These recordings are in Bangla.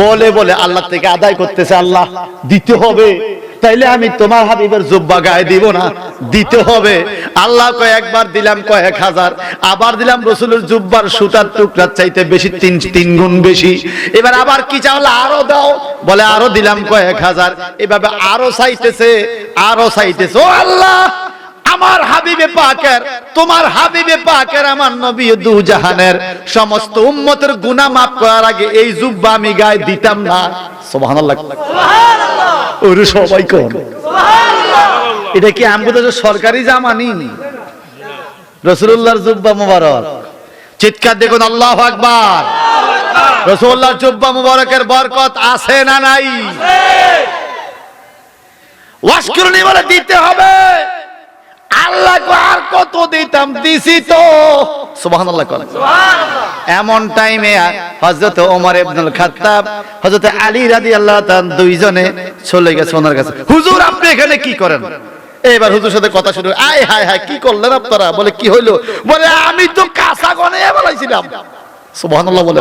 বলে বলে, আল্লাহ থেকে আদায় করতেছে আল্লাহ, দিতে হবে। তাইলে আমি তোমার হাবিবের জুব্বা গায়ে দিব না, দিতে হবে। আল্লাহ কয়েকবার দিলাম কয়েক হাজার, আবার দিলাম রসুলের জুব্বার সুতার টুকরার চাইতে বেশি, তিন তিন গুণ বেশি। এবার আবার কি চাওলা, আরও দাও। বলে, আরও দিলাম কয়েক হাজার। এভাবে আরও চাইতেছে আরও চাইতেছে। ও আল্লাহ! আমার হাবিবে পাকের তোমার হাবিবে পাকের আমার নবী দু জাহানের সমস্ত উম্মতের গুনাহ মাফ করার আগে এই জুব্বা আমি গায়ে দিতাম না। সুবহানাল্লাহ। ওরে সবাই কোন। এটা কি সরকারি জুব্বা মুবারক। চিৎকার দেখুন আল্লাহ আকবার। জুব্বা মুবারকের বরকত আছে না নাই? ওয়াশকুরনি বলে দিতে হবে। আল্লাহ আর কত দিতাম দিছি তো। সুবহানাল্লাহ করেন এমন টাইমে হযরত ওমর ইবনুল খাত্তাব হযরত আলী রাদিয়াল্লাহু তাআলা দুইজনে চলে গেছে ওনার কাছে। হুজুর আপনি এখানে কি করেন? এবার হুজুর সাথে কথা শুরু আয় হায় হায় কি করলেন আপনারা? বলে কি হইল? বলে আমি তো কাঁচা গনে বলাইছিলাম সুবহানাল্লাহ বলে।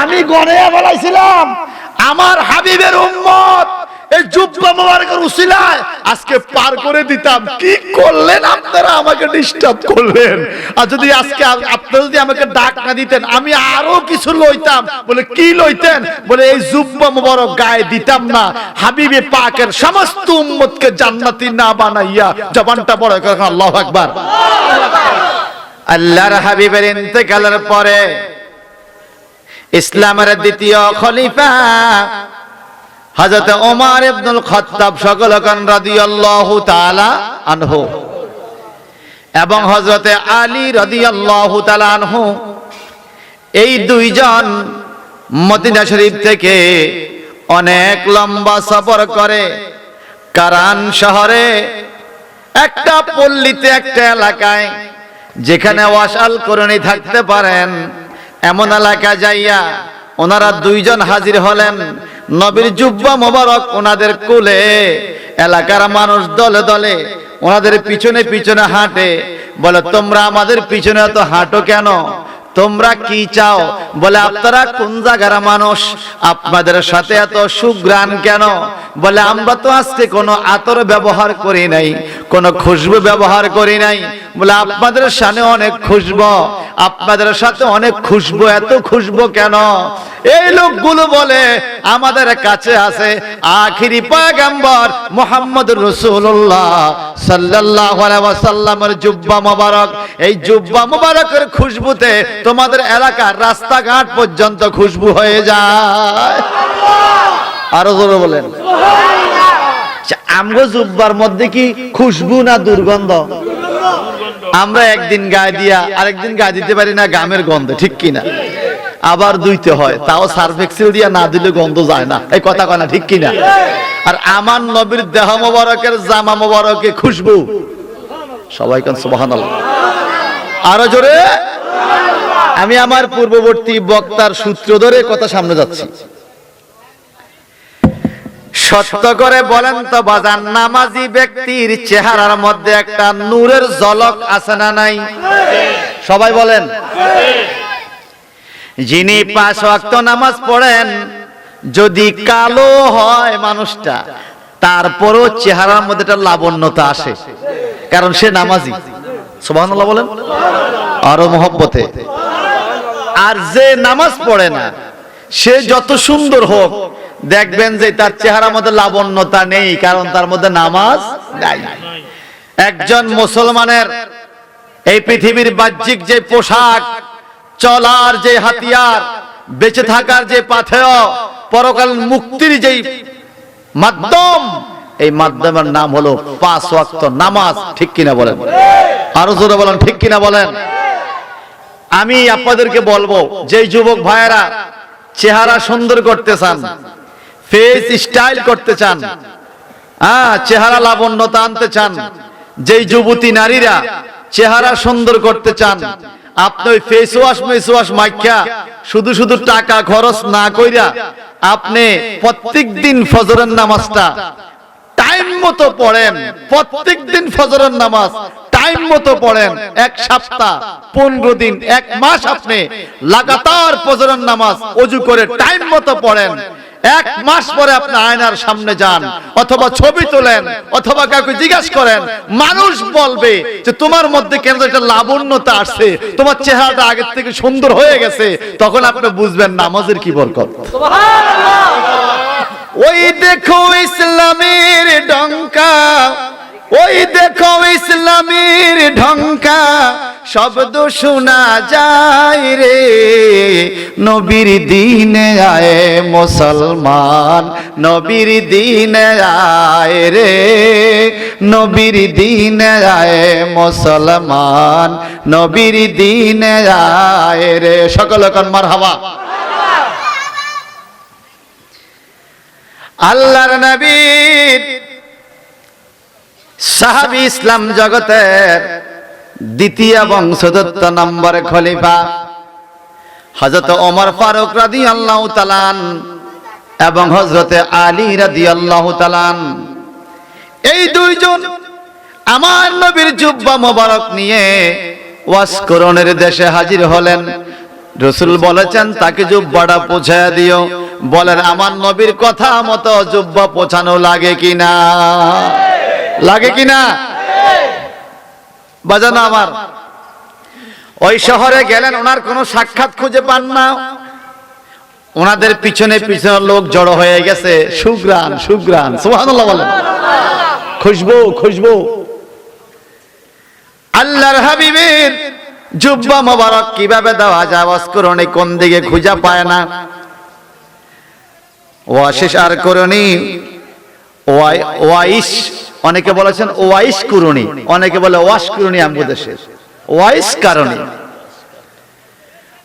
আমি গনে বলাইছিলাম আমার হাবিবের উম্মত। এই জুব্বা মোবারকের উসিলায় আজকে পার করে দিতাম। কি করলেন আপনারা আমাকে ডিস্টার্ব করলেন? আর যদি আজকে আপনারা যদি আমাকে ডাক না দিতেন, আমি আরও কিছু লইতাম। বলে, কি লইতেন? বলে, এই জুব্বা মোবারক গায়ে দিতাম না। হাবিবে পাকের সমস্ত উম্মতকে জান্নাতি না বানাইয়া জবানটা বড় করে আল্লাহ আকবার। আল্লাহর হাবিবের ইন্তেকালের পরে ইসলামের দ্বিতীয় খলিফা হযরত ওমর ইবনুল খাত্তাব সকলকান রাদিয়াল্লাহু তাআলা আনহু এবং হযরতে আলী রাদিয়াল্লাহু তাআলা আনহু এই দুইজন মদিনা শরীফ থেকে অনেক লম্বা সফর করে কারান শহরে, একটা পল্লীতে, একটা এলাকায়, যেখানে ওয়াসাল করণী থাকতে পারেন, এমন এলাকা যাইয়া ওনারা দুইজন হাজির হলেন। নবীর জুব্বা মোবারক ওনাদের কুলে, এলাকার মানুষ দলে দলে ওনাদের পিছনে পিছনে হাঁটে। বলে, তোমরা আমাদের পিছনে এত হাঁটো কেন? তোমরা কি চাও? বলে, আপনারা কোন জায়গার মানুষ? আপনাদের সাথে এত সুগ্রাণ কেন? বলে, আমরা তো আজকে কোনো আতর ব্যবহার করি নাই, কোনো খুশবু ব্যবহার করি নাই। বলে, আপনাদের সামনে অনেক খুশবু। আপনাদের সাথে অনেক খুশবু এত খুশবু কেন? এই লোকগুলো বলে আমাদের কাছে আছে আখিরি পয়গম্বর মোহাম্মদ রসুল্লাহ সাল্লাল্লাহু আলাইহি ওয়াসাল্লামের জুব্বা মোবারক। এই জুব্বা মোবারকের খুশবুতে তোমাদের এলাকার রাস্তাঘাট পর্যন্ত খুশবু হয়ে যায়। আরও জোরে বলেন। আচ্ছা, আমগো জুব্বার মধ্যে কি খুশবু না দুর্গন্ধ? আমরা একদিন গায়ে দিয়া আরেকদিন গায়ে দিতে পারি না, গামের গন্ধ, ঠিক কিনা? আবার দুইতে হয়, তাও সার্ফেক্সেল দিয়া না দিলে গন্ধ যায় না। এই কথা কয় না, ঠিক কিনা? আর আমার নবীর দেহ মোবারকের জামা মোবারকে খুশবু। সবাই কেন সুবহানাল্লাহ। আরও জোরে? আমি আমার পূর্ববর্তী বক্তার সূত্র ধরে কথা সামনে যাচ্ছি। সত্য করে বলেন তো বাজান, নামাজি ব্যক্তির চেহারার মধ্যে একটা নূরের ঝলক আছে না নাই? সবাই বলেন। যিনি পাঁচ ওয়াক্ত নামাজ পড়েন, যদি কালো হয় মানুষটা, তারপরও চেহারার মধ্যে একটা লাবণ্যতা আসে, কারণ সে নামাজি। সুবহানাল্লাহ বলেন। আরও মহব্বতে। আর যে নামাজ পড়ে না, সে যত সুন্দর হোক দেখবেন যে তার চেহারার মধ্যে লাবণ্যতা নেই, কারণ তার মধ্যে নামাজ নাই। একজন মুসলমানের এই পৃথিবীর বাহ্যিক যে পোশাক, চলার যে হাতিয়ার, বেঁচে থাকার যে পাথেয়, পরকাল মুক্তির যেই মাধ্যম, এই মাধ্যমের নাম হলো পাঁচ ওয়াক্ত নামাজ, ঠিক কিনা বলেন? আরও জোরে বলেন, ঠিক কিনা বলেন? আমি আপনাদেরকে বলব যে যুবক ভাইয়েরা চেহারা সুন্দর করতে চান ফেস স্টাইল করতে চান। হ্যাঁ চেহারা লাবণ্যতা আনতে চান। যেই যুবতী নারীরা চেহারা সুন্দর করতে চান, আপনি ওই ফেস ওয়াশ মেস ওয়াশ মাইখা শুধু শুধু টাকা খরচ না কইরা আপনি প্রত্যেক দিন ফজরের নামাজটা টাইম মতো পড়েন প্রত্যেক দিন ফজরের নামাজ টাইম মতো পড়েন, এক সপ্তাহ, পনেরো দিন, এক মাস আপনি লাগাতার ফজরের নামাজ অজু করে টাইম মতো পড়েন। এক মাস পরে আপনি আয়নার সামনে যান অথবা ছবি তোলেন অথবা কাউকে জিজ্ঞাসা করেন মানুষ বলবে যে তোমার মধ্যে কেন একটা লাবণ্যতা আসছে তোমার চেহারাটা আগের থেকে সুন্দর হয়ে গেছে তখন আপনি বুঝবেন নামাজের কি বরকত। ওই দেখো ইসলামের ডঙ্কা ওই দেখো ইসলামের ঢঙ্কা, শব্দ শোনা যায় রে। নবীর দিনে আয় মুসলমান, নবীর দিনে আয় রে। নবীর দিনে আয় মুসলমান, নবীর দিনে আয় রে। সকল কন মার হাওয়া আল্লাহর নবীর সাহাবি ইসলাম জগতের দ্বিতীয় বংশদত্ত নম্বরে খলিফা হজরত ওমর ফারুক রাদি আল্লাহ তালান এবং হজরতে আলী রাদি আল্লাহ তালান এই দুইজন আমার নবীর জুব্বা মোবারক নিয়ে ওয়াসকরণের দেশে হাজির হলেন। রসুল বলেছেন, তাকে জুব্বাটা পৌঁছায় দিও। বলেন, আমার নবীর কথা মতো জুব্বা পৌঁছানো লাগে কিনা? লাগে কিনা বাজানো আমার। ওই শহরে গেলেন, ওনার কোনো সাক্ষাৎ খুঁজে পান না। ওনাদের পিছনে পিছনে লোক জড়ো হয়ে গেছে। সুগ্রান সুগ্রান সুবহানাল্লাহ বলেন। আল্লাহর হাবিবের জুব্বা মোবারক কীভাবে দেওয়া যায় অস্করণে কোন দিকে খুঁজে পায় না। ওয়াশিস আর করণী ওয়াই- ওয়াইশ অনেকে বলেছেন, ওয়াইস কুরুনি। অনেকে বলে ওয়াশ কুরুনি আমগো দেশের। ওয়াইশ কারণী।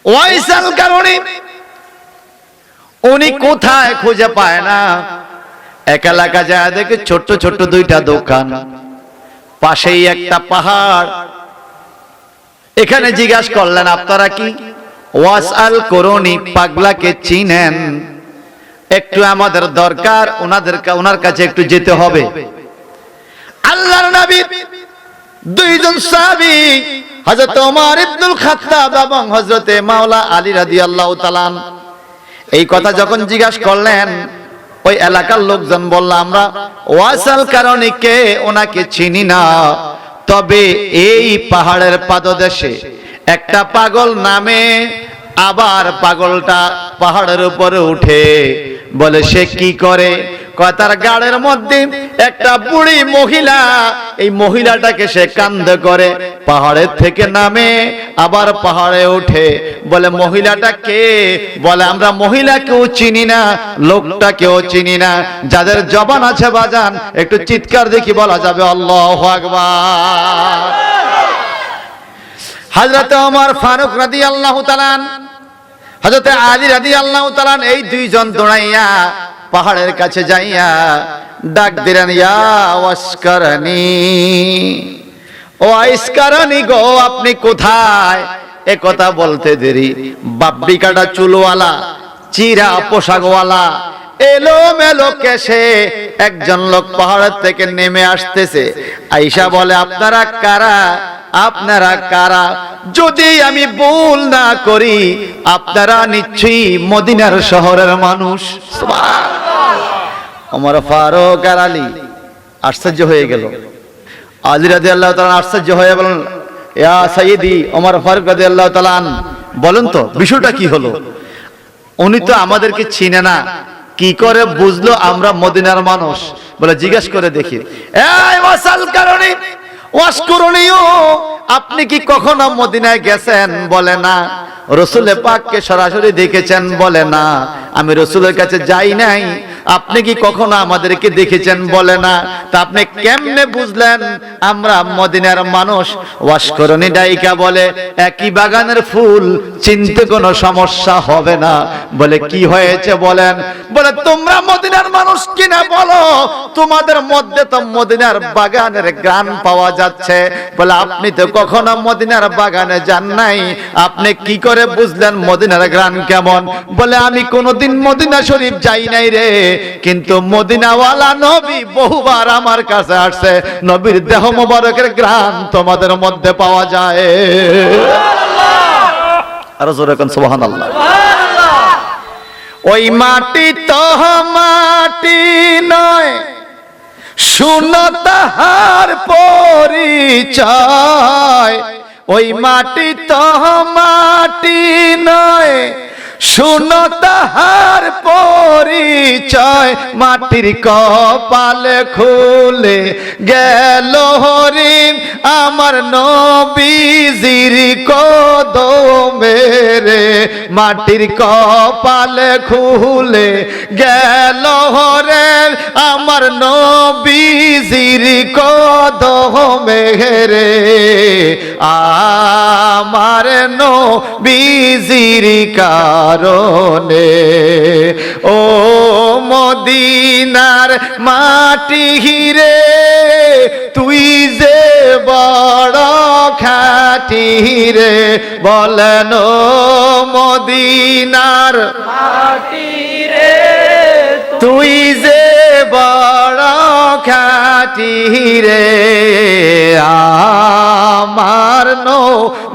ওয়াইসাল কারণী। উনি কোথায় খুঁজে পায় না? এক এলাকা যায় দেখে ছোট্ট ছোট্ট দুইটা দোকান। পাশেই একটা পাহাড়। এখানে জিজ্ঞাসা করলেন, আপনারা কি? ওয়াস আল করণী পাগলাকে চিনেন। একটু আমাদের দরকার ওনাদের ওনার কাছে একটু যেতে হবে। আল্লাহর নবী। দুইজন সাহাবী, হযরত ওমর ইবনুল খাত্তাব এবং হযরতে মাওলা আলী রাদিয়াল্লাহু তাআলা এই কথা যখন জিজ্ঞাসা করলেন, ওই এলাকার লোকজন বলল, আমরা ওয়াসাল কারণে কে? ওনাকে চিনি না। তবে এই পাহাড়ের পাদদেশে একটা পাগল নামে আবার পাগলটা পাহাড়ের উপরে উঠে। বলে, সে কি করে? কয় তার গাড়ের মধ্যে একটা বুড়ি মহিলা, এই মহিলাটাকে সে কান্দ করে পাহাড়ের থেকে নামে, আবার পাহাড়ে ওঠে। বলে, মহিলাটা কে? বলে, আমরা মহিলাকেও চিনি না, লোকটাকেও চিনি না। যাদের জবান আছে বাজান, একটু চিৎকার দেখি বলা যাবে, আল্লাহ আকবার। হাজরত ওমর ফারুক রাদি আল্লাহ তালান হজরতে আলী রাদি আল্লাহ তালান এই দুইজন দৌড়াইয়া পাহাড়ের কাছে যাইয়া ডাক দিলেন, ইয়া ওয়াসকারানি ও আইসকারানি গো, আপনি কোথায়? এ কথা বলতে দেরি। বাব্বি কাটা চুলওয়ালা, চিরা পোশাকওয়ালা এলো মেলো কেসে একজন লোক পাহাড়ের থেকে নেমে আসতেছে। আইসা বলে, আপনারা কারা? আপনারা কারা? যদি আমি ভুল না করি, আপনারা নিশ্চয়ই মদিনার শহরের মানুষ। আমার ফারুক আর আলী আশ্চর্য হয়ে গেল। আলী রাজি আল্লাহ তালান আশ্চর্য হয়ে বলেন ফারুক আল্লাহ তালান বলেন তো, বিষয়টা কি হলো? উনি তো আমাদেরকে চিনে না। কি করে বুঝলো আমরা মদিনার মানুষ? বলে জিজ্ঞেস করে দেখি। ওয়াসকরণীয় আপনি কি কখনো মদিনায় গেছেন? বলে না। রসুলের পাককে সরাসরি দেখেছেন বলে না। আমি রসুলের কাছে যাই নাই। আপনি কি কখনো আমাদেরকে দেখেছেন বলে না? তা আপনি কেমনে বুঝলেন? আমরা মদিনার মানুষ। ওয়াসকরণী ডাইকা বলে, একই বাগানের ফুল, চিনতে কোনো সমস্যা হবে না। বলে, কি হয়েছে বলেন? বলে, তোমরা মদিনার মানুষ কিনা বলো? তোমাদের মধ্যে তো মদিনার বাগানের গ্রান পাওয়া যাচ্ছে। বলে, আপনি তো কখনো মদিনার বাগানে যান নাই। আপনি কি করে বুঝলেন মদিনার গ্রান কেমন? বলে আমি কোনো কোনোদিন মদিনা শরীফ যাই নাই রে। কিন্তু মদিনাওয়ালা নবী বহুবার আমার কাছে আসছে। নবীর দেহ মোবারকের গ্রাম তোমাদের মধ্যে পাওয়া যায়। আরও জোরে কোন সুবহানাল্লাহ। ওই মাটি তো মাটি নয়। শুনো তাহার পরিচয়। ওই মাটি তো মাটি নয় শুনো তাহার পরিচয়, মাটির কপাল খুলে গেল হরিণ, আমার নবীজির কদমে রে। মাটির কপাল খুলে গেল রে আমার নবীজির কদমে রে। আমার নবীজির কারণে। ও মদিনার মাটি হিরে তুই যে বড় খাটি রে বলেন মদিনার তুই যে বড় খাটি রে আমার নো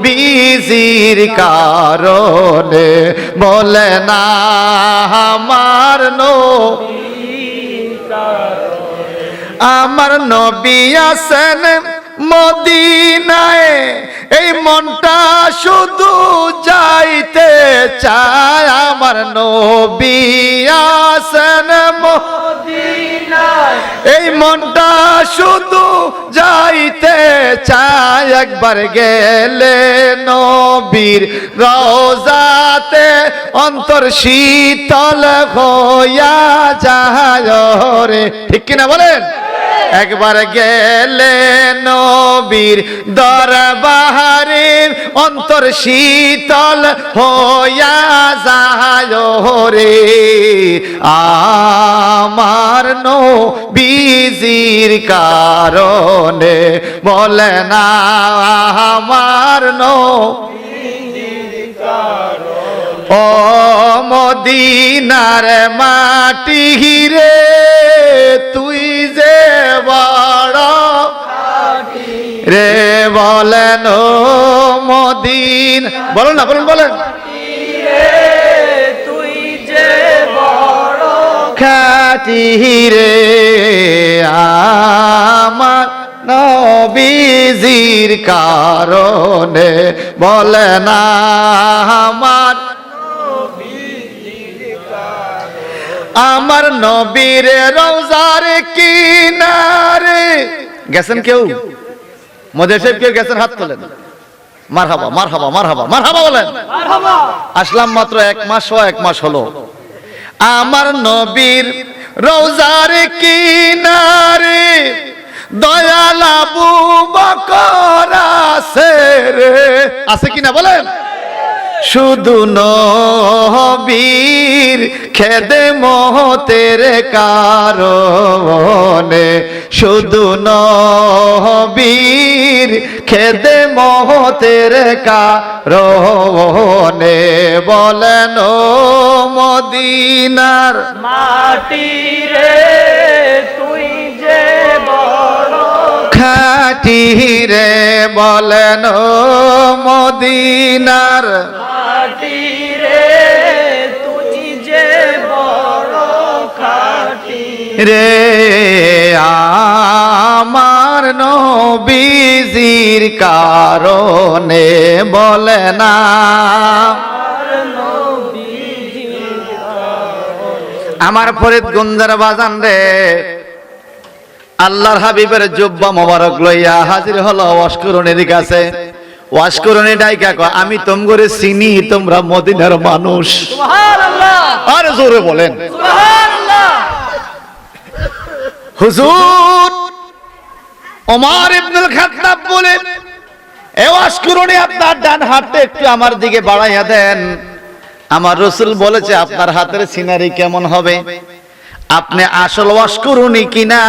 বিজির কারণে বলে না, আমার নো আমার নবী আছেন মদিনায়, এই মনটা শুধু যাইতে চায়। আমার নবী আছেন মদিনায়। এই মনটা শুধু যাইতে চায়, একবার গেলে নবীর রোজাতে অন্তর শীতল হইয়া যায় রে ঠিক কিনা বলেন? একবার গেলে নবীর দরবারে অন্তর শীতল হইয়া যায় রে আমার নবীজির কারণে বলে না, আমার নো ও মদিনার মাটি রে, তুই যে রে বলেন মদিন। বলেন না, বলেন বলেন। খাটি রে আমার নবীজির কারণে বলে না আমার আমার নবীর রোজার কিনারে। গেছেন কেউ? মধ্যে সাহেব কেউ গেছেন? হাত তোলেন। মার হাবা মার হাবা মার হাবা মার হাবা বলেন আসলাম মাত্র এক মাস এক মাস হলো। আমার নবীর রোজার কিনারে দয়াল আবু বকর আছে রে। আছে কিনা বলেন? শুধু নবীর খেদে মহতের কারণে শুধু নবীর খেদে মহতের কারণে বলেন মদিনার মাটি রে খাটি রে বলেন মদিনার। মাটি রে তুই যে বড় খাটি। রে আমার নবীজির কারণে বলে না। আমার ফরিদ গুন্দার বাজান রে। আল্লাহর হাবিবের জুব্বা মোবারক লইয়া হাজির হলো অস্করণের কাছে। ওয়াশকরণে ডাইকা কয় আমি তোমগরে চিনি তোমরা মদিনার মানুষ। সুবহানাল্লাহ। আর জোরে বলেন। সুবহানাল্লাহ। হুজুর ওমর ইবনুল খাত্তাব বলে এ ওয়াশকুরুনি আপনার ডান হাতটা একটু আমার দিকে বাড়াইয়া দেন। আমার রসুল বলেছে আপনার হাতের সিনারি কেমন হবে? আপনি আসল ওয়াশকুরুনি কিনা?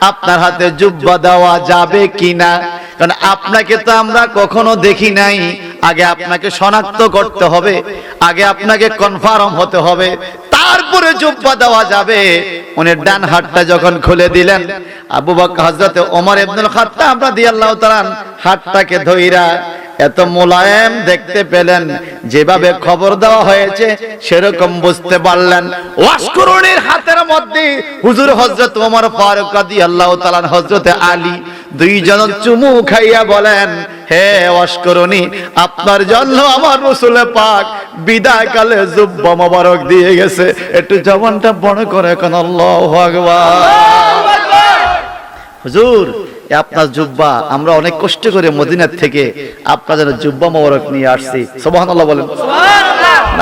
আপনার হাতে জুব্বা দেওয়া যাবে কিনা? কারণ আপনাকে তো আমরা কখনো দেখি নাই। আগে আপনাকে শনাক্ত করতে হবে। আগে আপনাকে কনফার্ম হতে হবে। তারপরে জুব্বা দেওয়া যাবে। উনি ডান হাতটা যখন খুলে দিলেন, আবু বকর হযরতে ওমর ইবনুল খাত্তাব রাদিয়াল্লাহু তাআলা হাতটাকে ধইরা এত মোলায়েম দেখতে পেলেন যেভাবে খবর দেওয়া হয়েছে সেরকম বুঝতে পারলেন। ওয়াশকুরুনির হাতের মধ্যে হুজুর হযরত ওমর ফারুক রাদিয়াল্লাহু তাআলা হযরতে আলী দুইজন চুমু খাইয়া বলেন হে ওয়াশকুরুনি আপনার জন্য আমার রাসূল পাক বিদায় কালে জুব্বা মোবারক দিয়ে গেছে। একটু জবানটা বড় করে এখন আল্লাহু আকবার। হুজুর আপনার জুব্বা, আমরা অনেক কষ্ট করে মদিনার থেকে আপনার জুব্বা মোবারক নিয়ে আসছি। সুবহানাল্লাহ বলেন।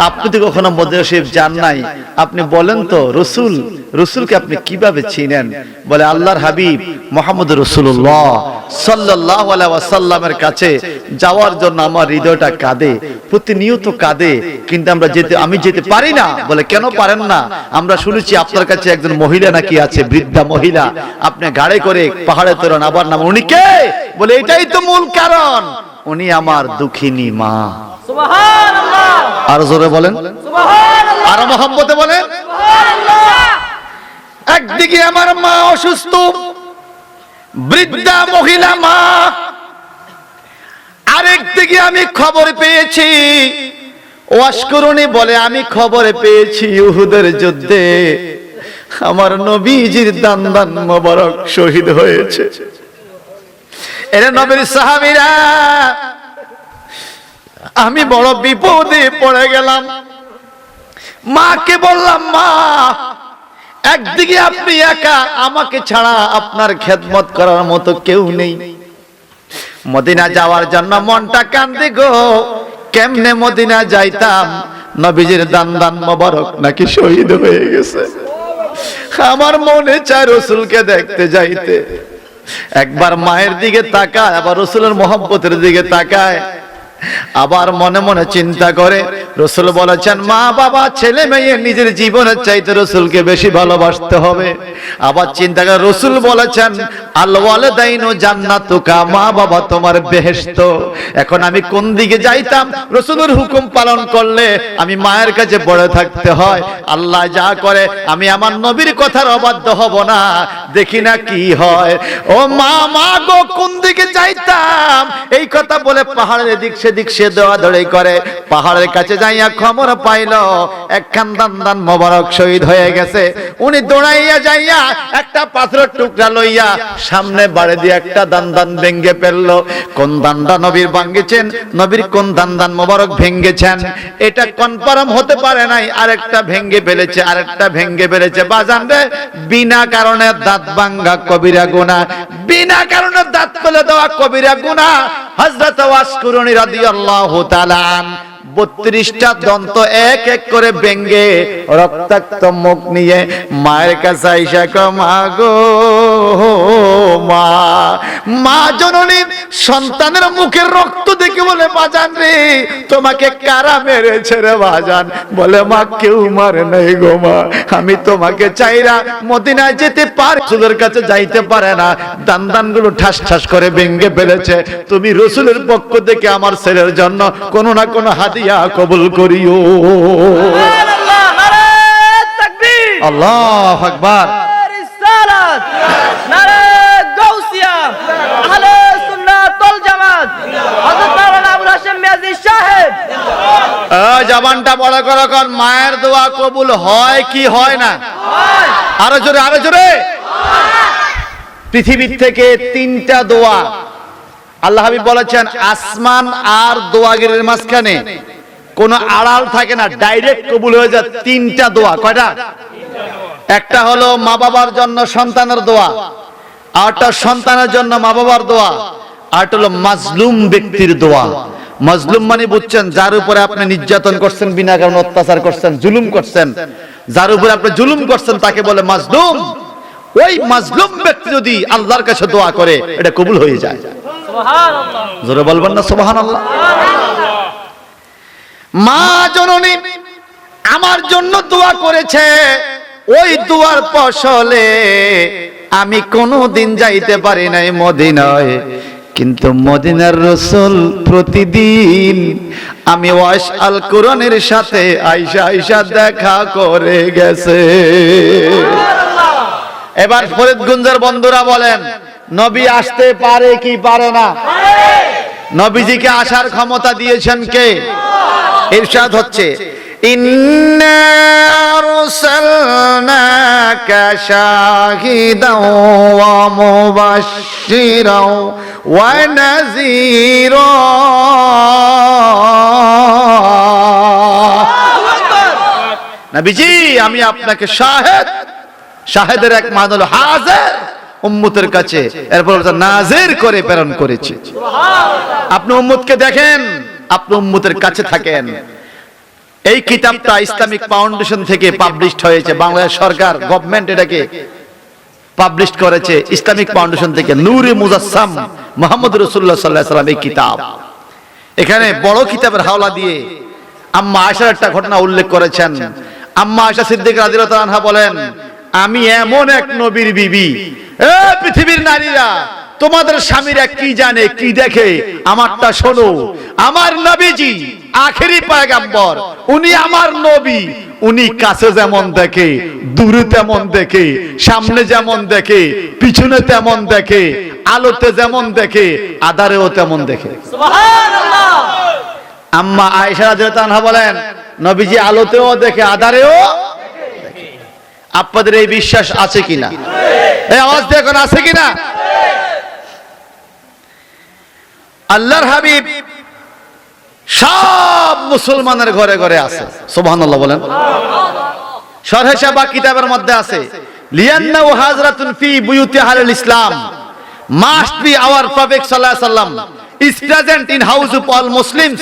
আপনি তো কখনো মদিনা শরীফ যান নাই। আপনি বলেন তো, রসুল, রসুলকে আপনি কীভাবে চিনেন? বলে আল্লাহর হাবিব মোহাম্মদ রসুল্লাহ সাল্লাহ কাছে যাওয়ার জন্য আমার হৃদয়টা কাঁদে, প্রতিনিয়ত কাঁদে, কিন্তু আমরা যেতে আমি যেতে পারি না। বলে কেন পারেন না? আমরা শুনেছি আপনার কাছে একজন মহিলা নাকি আছে, বৃদ্ধা মহিলা। আপনি গাড়ি করে পাহাড়ে তোলেন, আবার নাম, উনি কে? বলে, এটাই তো মূল কারণ। উনি আমার দুঃখিনী মা। আর জোরে বলেন। আর মোহাম্মতে বলেন। একদিকে আমার মা অসুস্থ বৃদ্ধা মহিলা মা। আরেকদিকে আমি খবর পেয়েছি ওয়াশকরুনি বলে আমি খবরে পেয়েছি ইহুদের যুদ্ধে। আমার নবীজির দান দান মোবারক শহীদ হয়েছে। এরা নবীর সাহাবীরা, আমি বড় বিপদে পড়ে গেলাম। মাকে বললাম, মা, একদিকে আপনি একা, আমাকে ছাড়া আপনার খেদমত করার মতো কেউ নেই। মদিনা যাওয়ার জন্য মনটা কান্দি গো, কেমনে মদিনা যাইতাম? নবীজির দান দান মোবারক নাকি শহীদ হয়ে গেছে। আমার মনে চায় রসুলকে দেখতে যাইতে। একবার মায়ের দিকে তাকায় আবার রসুলের মোহাম্মতের দিকে তাকায়। আবার মনে মনে চিন্তা করে রসুল বলেছেন, মা বাবা, ছেলে মেয়ে নিজের জীবনের চাইতে রসুলকে বেশি ভালোবাসতে হবে। আবার চিন্তা করে রসুল বলেছেন আল্লাহ দাইনো জান্নাতুকা, মা বাবা তোমার বেহেশত। এখন আমি কোন দিকে যাইতাম? রসুলের হুকুম পালন করলে আমি মায়ের কাছে পড়ে থাকতে হয়। আল্লাহ যা করে, আমি আমার নবীর কথার অবাধ্য হব না। দেখি না কি হয়। ও মা মা গো, কোন দিকে যাইতাম? এই কথা বলে পাহাড়ের দিক এদিক সেদিক সে দেওয়া দড়াই করে। পাহাড়ের কাছে যাইয়া খবর পাইল, একখান দান দান মোবারক শহীদ হয়ে গেছে। উনি দৌড়াইয়া যাইয়া একটা পাথরের টুকরা লইয়া সামনে বাড়ি দিয়ে একটা দান দান ভেঙ্গে ফেলল। কোন দানটা নবীর ভাঙ্গেছেন, নবীর কোন দান দান মোবারক ভেঙ্গেছেন? এটা কনফার্ম হতে পারে নাই, আরেকটা ভেঙ্গে ফেলেছে, আরেকটা ভেঙ্গে ফেলেছে। বাজান রে বিনা কারণে দাঁত ভাঙ্গা কবিরা গুনাহ। বিনা কারণে দাঁত ফেলে দেওয়া কবিরা গুনাহ। হযরত ওয়াসকুরুনি বত্রিশটা দন্ত এক এক করে ব্যঙ্গে রক্তাক্ত মুখ নিয়ে মায়ের কাছে আইসা মা মা। জননীর সন্তানের মুখের রক্ত বাজান রে তোমাকে কারা মেরেছে রে বাজান? বলে মা কেউ মারে নাই গো মা। আমি তোমাকে চাইরা মদিনায় যেতে পারি। রসুলের কাছে যাইতে পারে না। দান দানগুলো ঠাস ঠাস করে ভেঙ্গে ফেলেছে। তুমি রসুলের পক্ষ থেকে আমার ছেলের জন্য কোনো না কোনো হাদিয়া কবুল করিও। আল্লাহ আকবার। জবানটা বড় করে কর মায়ের দোয়া কবুল হয় কি হয় না? আরও জোরে আরও জোরে। পৃথিবীর থেকে তিনটা দোয়া। আল্লাহ হাবিব বলেছেন, আসমান আর দোয়াগিরের মাঝখানে কোন আড়াল থাকে না, ডাইরেক্ট কবুল হয়ে যায় তিনটা দোয়া। কয়টা? একটা হলো মা বাবার জন্য সন্তানের দোয়া আরটা সন্তানের জন্য মা বাবার দোয়া আরটা হলো মাজলুম ব্যক্তির দোয়া। মাজলুম মানে বুঝছেন যার উপরে আপনি নির্যাতন করছেন বিনা কারণে অত্যাচার করছেন জুলুম করছেন যার উপরে আপনি জুলুম করছেন তাকে বলে মাজলুম। ওই মাজলুম ব্যক্তি যদি আল্লাহর কাছে দোয়া করে এটা কবুল হয়ে যায়। জোরে বলবেন না সুবহানাল্লাহ। মা জননী আমার জন্য দোয়া করেছে ওই দুয়ার ফসলে আমি কোনো দিন যাইতে পারি নাই মদিনায়। কিন্তু মদিনার রসুল প্রতিদিন আমি ওয়াস আল কোরআনের সাথে আইসা আইসা দেখা করে গেছে। এবার ফরিদগঞ্জের বন্ধুরা বলেন নবী আসতে পারে কি পারে না? নবীজিকে আসার ক্ষমতা দিয়েছেন কে? ইরশাদ হচ্ছে। শাহিদাও ওয়া মুবাশশিরাও ওয়া নাযীরা। নবীজি, আমি আপনাকে শাহেদ। শাহেদের এক মান হলো হাজির। উম্মতের কাছে এরপর নাজির করে প্রেরণ করেছি। আপনি উম্মতকে দেখেন, আপনি উম্মতের কাছে থাকেন। এই কিতাবটা ইসলামিক ফাউন্ডেশন থেকে পাবলিশড হয়েছে। বাংলাদেশ সরকার গভর্নমেন্ট এটাকে পাবলিশ করেছে ইসলামিক ফাউন্ডেশন থেকে। নূরে মুজাসসাম মোহাম্মদ রসুল্লাহ সাল্লাহ সাল্লাম এই কিতাব। এখানে বড় কিতাবের হাওলা দিয়ে আম্মা আয়সার একটা ঘটনা উল্লেখ করেছেন। আম্মা আয়সা সিদ্দিক রাদিয়াল্লাহু আনহা বলেন, আমি এমন এক নবীর বিবি। এ পৃথিবীর নারীরা তোমাদের স্বামীরা কি জানে কি দেখে? আমারটা শোনো। আমার নবীজি আখেরি পয়গাম্বর। উনি আমার নবী। উনি কাছে যেমন দেখে দূরে তেমন দেখে সামনে যেমন দেখে পিছনে তেমন দেখে আলোতে যেমন দেখে আদারেও তেমন দেখে। আম্মা আয়েশা রাদিয়াল্লাহু আনহা বলেন নবীজি আলোতেও দেখে আধারেও। আপনাদের এই বিশ্বাস আছে কিনা? এই আওয়াজ দেখুন আছে কিনা? আল্লাহর হাবিব সব মুসলমানের ঘরে ঘরে আছে। সুবহানাল্লাহ বলেন। শরহে শাবা কিতাবের মধ্যে আছে, লিয়ান্নাহু হাজরাতুন ফি বুয়ুতি ইসলাম। মাস্ট বি আওয়ার প্রফেট সাল্লাল্লাহু সাল্লাম is present in house of all Muslims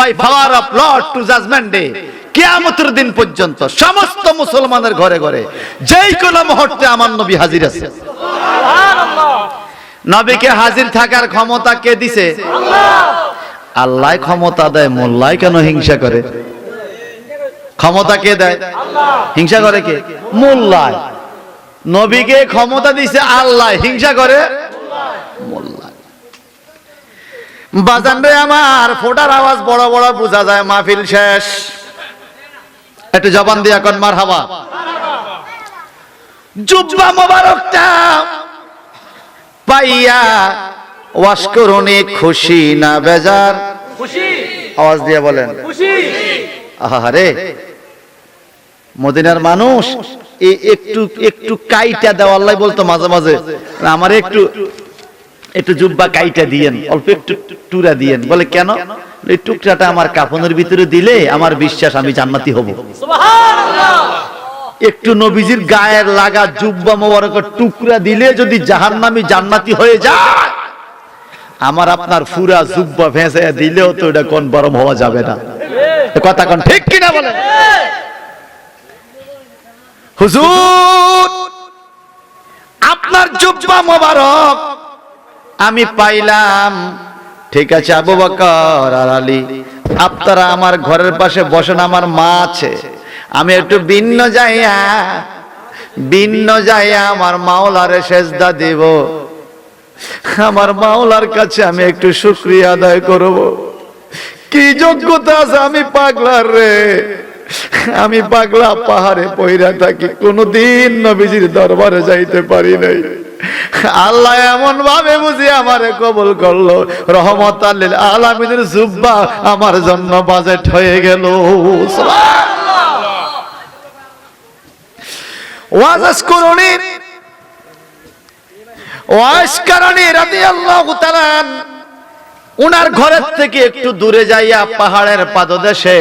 by power of Lord to judgment day, কিয়ামতের দিন পর্যন্ত সমস্ত মুসলমানের ঘরে ঘরে যেই কোন মুহূর্তে আমার নবী হাজির আছে। নবীকে হাজির থাকার ক্ষমতা কে দিছে? আল্লাহ। ক্ষমতা দেয়, মোল্লাই কেন হিংসা করে? ক্ষমতা কে দেয়? হিংসা করে কে? মোল্লায় নবীকে ক্ষমতা দিছে আল্লাহ, হিংসা করে? বাজান রে আমার, ফোটার আওয়াজ বড় বড় বোঝা যায়, মাহফিল শেষ। একটু জবান দিয়া কন মার হাওয়া জুব্বা মোবারকটা পাইয়া ওয়াশ করুনি খুশি না বেজার? খুশি। আওয়াজ দিয়ে বলেন। খুশি। আহারে মদিনার মানুষ এই একটু একটু কাইটা দেওয়া আল্লাহ বলতো মাঝে মাঝে আমার একটু একটু জুব্বা কাইটা দিয়েন অল্প একটু টুরা দিয়েন। বলে কেন? এই টুকরাটা আমার কাফনের ভিতরে দিলে আমার বিশ্বাস আমি জান্নাতি হব। সুবহানাল্লাহ। একটু নবীজির গায়ের লাগা জুব্বা মোবারক টুকরা দিলে যদি জাহান্নামী জান্নাতি হয়ে যায়, আমার আপনার ফুরা জুব্বা ভেসে দিলেও তো এটা কোন বরম হওয়া যাবে না। কথা কোন ঠিক কিনা বলেন হুজুর, আপনার জুব্বা মোবারক আমি পাইলাম। ঠিক আছে, আবু বকর আর আলী, আপনারা আমার ঘরের পাশে বসেন, আমার মা আছে। আমি একটু ভিন্ন যাইয়া ভিন্ন যাইয়া আমার মাওলারে সেজদা দিব। আমার মাওলার কাছে আমি একটু শুক্রিয়া আদায় করব। কি যোগ্যতা আছে আমি পাগলার রে? আমি পাগলা পাহাড়ে পইরা থাকি কোনদিন নবীজির দরবারে যাইতে পারি নাই। আল্লাহ এমন ভাবে বুঝি আমারে কবুল করল। রহমত আল্লিল আলামিনের জুব্বা আমার জন্য বাজেট হয়ে গেল। উনার ঘরের থেকে একটু দূরে যাইয়া পাহাড়ের পাদদেশে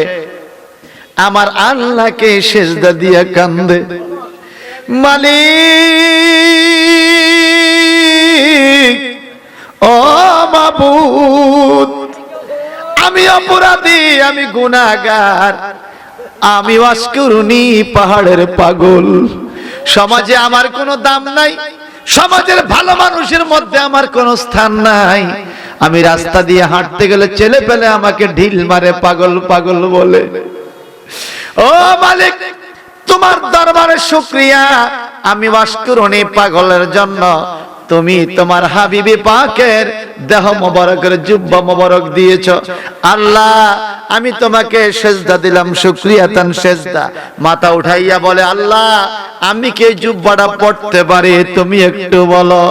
আমার আল্লাহকে সেজদা দিয়া কান্দে। মালিক, ও আমি অপরাধী, আমি গুনাহগার, আমি ওয়াসকুরুনি পাহাড়ের পাগল। সমাজে আমার কোনো দাম নাই, সমাজের ভালো মানুষের মধ্যে আমার কোনো স্থান নাই। আমি রাস্তা দিয়ে হাঁটতে গেলে ছেলে পেলে আমাকে ঢিল মারে, পাগল পাগল বলে। ও মালিক, তোমার দরবারে শুক্রিয়া। আমি বাস পাগলের জন্য। তুমি তোমার হাবিবি পাকের দেহ মোবারকের জুব্বা মোবারক দিয়েছ। আল্লাহ আমি তোমাকে সেজদা দিলাম শুক্রিয়া তান সেজদা। মাথা উঠাইয়া বলে আল্লাহ আমি কে জুব্বাটা পড়তে পারি? তুমি একটু বলো।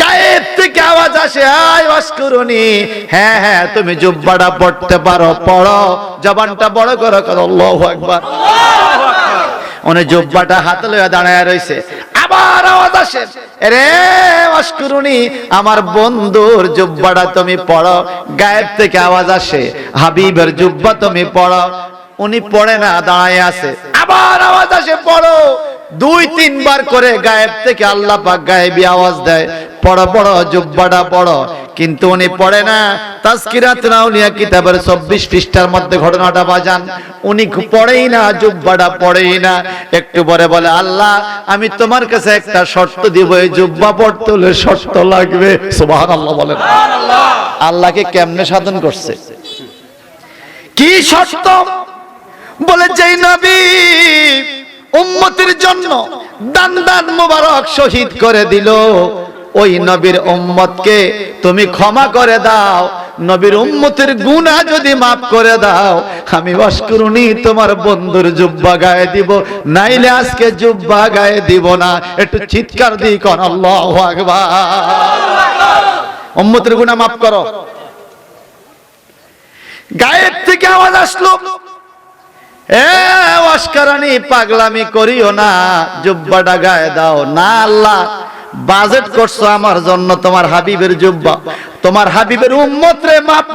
গায়ের থেকে আওয়াজ আসে আয় অস্করণী। হ্যাঁ হ্যাঁ তুমি জুব্বাটা পড়তে পারো পড়ো। জবানটা বড় করো করো আল্লাহু আকবার। উনি জুব্বাটা হাতে লইয়া দাঁড়ায় রইছে। আবার আওয়াজ আসে। রে অস্করুনি আমার বন্ধুর জুব্বাটা তুমি পড়ো, গায়েব থেকে আওয়াজ আসে, হাবিবের জুব্বা তুমি পড়ো। উনি পড়ে না, দাঁড়ায় আছে। আবার আওয়াজ আসে, পড়ো। দুই, তিনবার করে গায়েব থেকে আল্লাহ পাক গায়েবী আওয়াজ দেয়। পড়ো পড়ো, জুব্বাটা পড়ো। কিন্তু উনি পড়ে না। তাজকিরাত রাউলিয়া কিতাবের 24 পৃষ্ঠার মধ্যে ঘটনাটা বাজান। উনি পড়েই না, জুব্বাটা পড়েই না। একটু পরে বলে, আল্লাহ, আমি তোমার কাছে একটা শর্ত দিব। এই জুব্বা পড়তে হলে শর্ত লাগবে। সুবহানাল্লাহ বলেন। আল্লাহকে কেমনে সাধন করছে? কি শর্ত? বলে, যেই নবী উম্মতের জন্য দান দান মুবারক শহীদ করে দিল। ওই নবীর উম্মতকে তুমি ক্ষমা করে দাও। নবীর উম্মতের গুনাহ যদি মাফ করে দাও, আমি অস্করুনি তোমার বন্ধুর জুব্বা গায়ে দিব, নাইলে আজকে জুব্বা গায়ে দিব না। একটু চিৎকার দিই কন, আল্লাহু উম্মতের গুনাহ মাফ করো। গায়ের থেকে আওয়াজ আসলো। এ অস্কারানি পাগলামি করিও না। জুব্বাটা গায়ে দাও। না আল্লাহ বাজেট করছ আমার জন্য তোমার হাবিবের জুব্বা। তোমার হাবিবের উম্মত রে মাফ